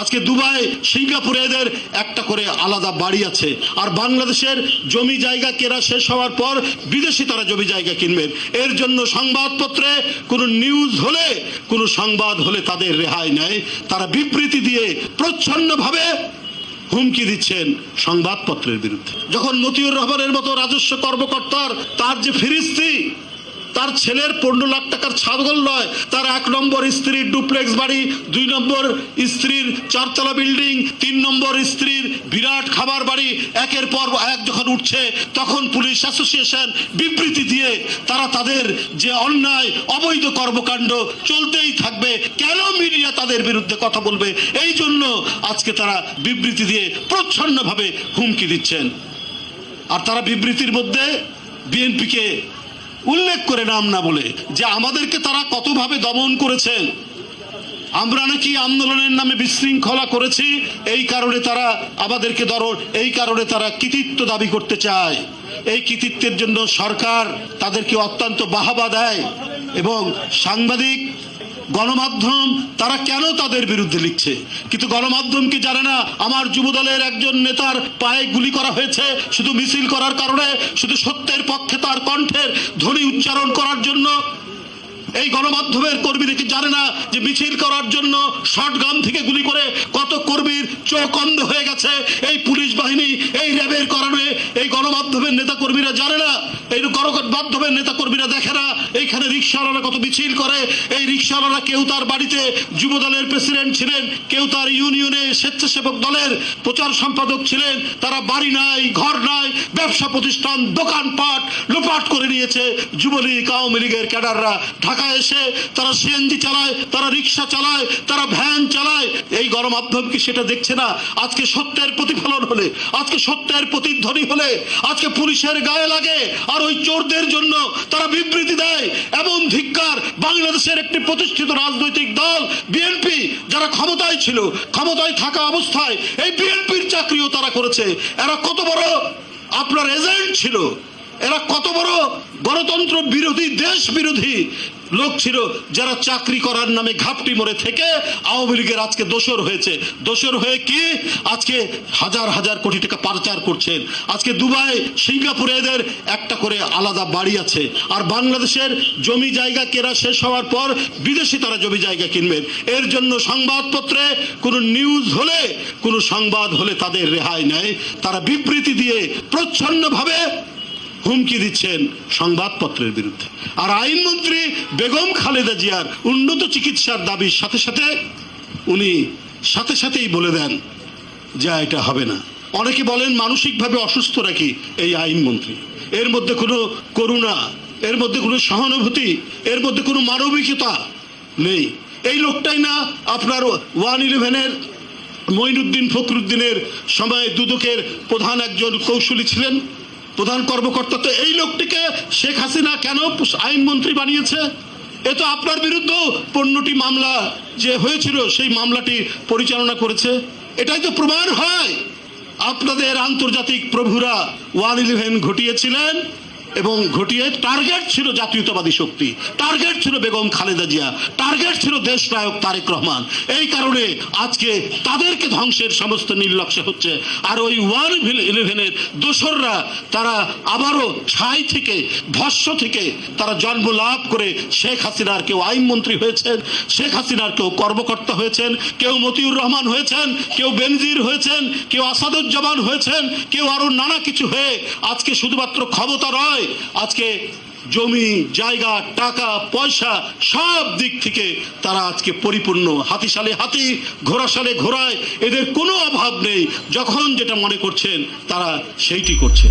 আজকে দুবাই, সিঙ্গাপুরে এদের একটা করে আলাদা বাড়ি আছে। আর বাংলাদেশের জমি জায়গা কেনা শেষ হওয়ার পর বিদেশি তারা জমি জায়গা কিনবেন এর জন্য সংবাদপত্রে কোনো নিউজ হলে, কোনো সংবাদ হলে তাদের রেহাই নেয়। তারা বিবৃতি দিয়ে প্রচ্ছন্নভাবে হুমকি দিচ্ছেন সংবাদপত্রের বিরুদ্ধে। যখন মতিউর রহমানের মতো রাজস্ব কর্মকর্তার তার যে ফিরিস্তি তার ছেলের পনেরো লাখ টাকার ছাগল নয়। তার এক নম্বর স্ত্রীর ডুপ্লেক্স বাড়ি, দুই নম্বর স্ত্রীর চারতলা বিল্ডিং, তিন নম্বর স্ত্রীর বিরাট খাবার বাড়ি। একের পর এক যখন উঠছে, তখন পুলিশ অ্যাসোসিয়েশন বিবৃতি দিয়ে তারা তাদের যে অন্যায়, অবৈধ কর্মকাণ্ড চলতেই থাকবে। কেন মিডিয়া তাদের বিরুদ্ধে কথা বলবে? এই জন্য আজকে তারা বিবৃতি দিয়ে প্রচ্ছন্নভাবে হুমকি দিচ্ছেন। আর তারা বিবৃতির মধ্যে বিএনপিকে উল্লেখ করে নাম না বলে যে আমাদেরকে তারা কতভাবে দমন করেছেন আমরা নাকি আন্দোলনের নামে বিশৃঙ্খলা করেছি, এই কারণে তারা আমাদেরকে ধরো এই কারণে তারা কৃতিত্ব দাবি করতে চায়। এই কৃতিত্বের জন্য সরকার তাদেরকে অত্যন্ত বাহাবা দেয় এবং সাংবাদিক গণমাধ্যম তারা কেন তাদের বিরুদ্ধে লিখছে? কিন্তু গণমাধ্যম কি জানে না আমার যুবদলের একজন নেতার পায়ে গুলি করা হয়েছে, শুধু মিছিল করার কারণে, শুধু সত্যের পক্ষে তার কণ্ঠের ধ্বনি উচ্চারণ করার জন্য? এই গণমাধ্যমের কর্মীরা কি জানে না যে মিছিল করার জন্য শর্টগান থেকে গুলি করে কত কর্মীর চোখ অন্ধ হয়ে গেছে? এই পুলিশ বাহিনী এই র্যাবের কারণে এই গণমাধ্যমের নেতা কর্মীরা জানে না, এই গণমাধ্যমের নেতা কর্মীরা দেখে কত মিছিল করে, এই রিক্সাওয়ালারা কেউ তার বাড়িতে যুব দলের প্রেসিডেন্ট ছিলেন, কেউ তার ইউনিয়নে স্বেচ্ছাসেবক দলের প্রচার সম্পাদক ছিলেন, তারা বাড়ি নাই, ঘর নাই, ব্যবসা প্রতিষ্ঠান, দোকানপাট লোপাট করে নিয়েছে। যুবলীগ, আওয়ামী লীগের ক্যাডাররা ঢাকায় এসে, তারা সিএনজি চালায়, তারা রিক্সা চালায়, তারা ভ্যান চালায়। এই গণমাধ্যম কি সেটা দেখছে না? আজকে সত্যের প্রতিফলন হলে, আজকে সত্যের প্রতিধ্বনি হলে, আজকে পুলিশের গায়ে লাগে, আর ওই চোরদের জন্য তারা বিবৃতি দেয় ধিক্কার বাংলাদেশের একটি প্রতিষ্ঠিত রাজনৈতিক দল, বিএনপি, যারা ক্ষমতায় ছিল, ক্ষমতায় থাকা অবস্থায় এই বিএনপির চাকরিও তারা করেছে। এরা কত বড় আপনার এজেন্ট ছিল? এরা কত বড় গণতন্ত্র বিরোধী, দেশ বিরোধী লোক ছিল যারা চাকরি করার নামে ঘাপটি মরে থেকে আওয়ামী লীগের আজকে দোষর হয়েছে। দোষর হয়ে কি? আজকে হাজার হাজার কোটি টাকা পাচার করছেন। আজকে দুবাই, সিঙ্গাপুরে এদের একটা করে আলাদা বাড়ি আছে। আর বাংলাদেশের জমি জায়গা কেনা শেষ হওয়ার পর বিদেশি তারা জমি জায়গা কিনবেন। এর জন্য সংবাদপত্রে কোনো নিউজ হলে, কোনো সংবাদ হলে তাদের রেহাই নেয়। তারা বিবৃতি দিয়ে প্রচ্ছন্নভাবে হুমকি দিচ্ছেন সংবাদপত্রের বিরুদ্ধে। আর আইনমন্ত্রী বেগম খালেদা জিয়ার উন্নত চিকিৎসার দাবির সাথে সাথে উনি সাথে সাথেই বলে দেন যে এটা হবে না। অনেকে বলেন মানসিকভাবে অসুস্থ নাকি এই আইনমন্ত্রী। এর মধ্যে কোনো করুণা, এর মধ্যে কোনো সহানুভূতি, এর মধ্যে কোনো মানবিকতা নেই। এই লোকটাই না আপনার ওয়ান ইলেভেনের মঈনুদ্দিন ফখরুদ্দিনের সময় দুদকের প্রধান একজন কৌশলী ছিলেন। প্রধান কর্মকর্তা তো এই লোকটিকে শেখ হাসিনা কেন আইনমন্ত্রী বানিয়েছে? এ তো আপনার বিরুদ্ধেও পণ্যটি মামলা যে হয়েছিল, সেই মামলাটি পরিচালনা করেছে। এটাই তো প্রমাণ হয়। আপনাদের আন্তর্জাতিক প্রভুরা ওয়ান ইলেভেন ঘটিয়েছিলেন। এবং ঘটিয়ে টার্গেট ছিল জাতীয়তাবাদী শক্তি। টার্গেট ছিল বেগম খালেদা জিয়া। টার্গেট ছিল দেশ নায়ক তারেক রহমান। এই কারণে আজকে তাদেরকে ধ্বংসের সমস্ত নির্লক্ষ্য হচ্ছে। আর ওই ওয়ান ইলেভেনের দোসররা, তারা আবারও ছাই থেকে ভস্য থেকে তারা জন্ম লাভ করে শেখ হাসিনার কেউ আইনমন্ত্রী হয়েছেন, শেখ হাসিনার কেউ কর্মকর্তা হয়েছেন, কেউ মতিউর রহমান হয়েছেন, কেউ বেনজির হয়েছেন, কেউ আসাদুজ্জামান হয়েছেন, কেউ আরও নানা কিছু হয়ে আজকে শুধুমাত্র ক্ষমতা নয় আজকে জমি, জায়গা, টাকা, পয়সা সব দিক থেকে তারা আজকে পরিপূর্ণ হাতিশালে হাতি, ঘোড়াশালে ঘোড়ায়। এদের কোনো অভাব নেই। যখন যেটা মনে করছেন, তারা সেইটি করছে।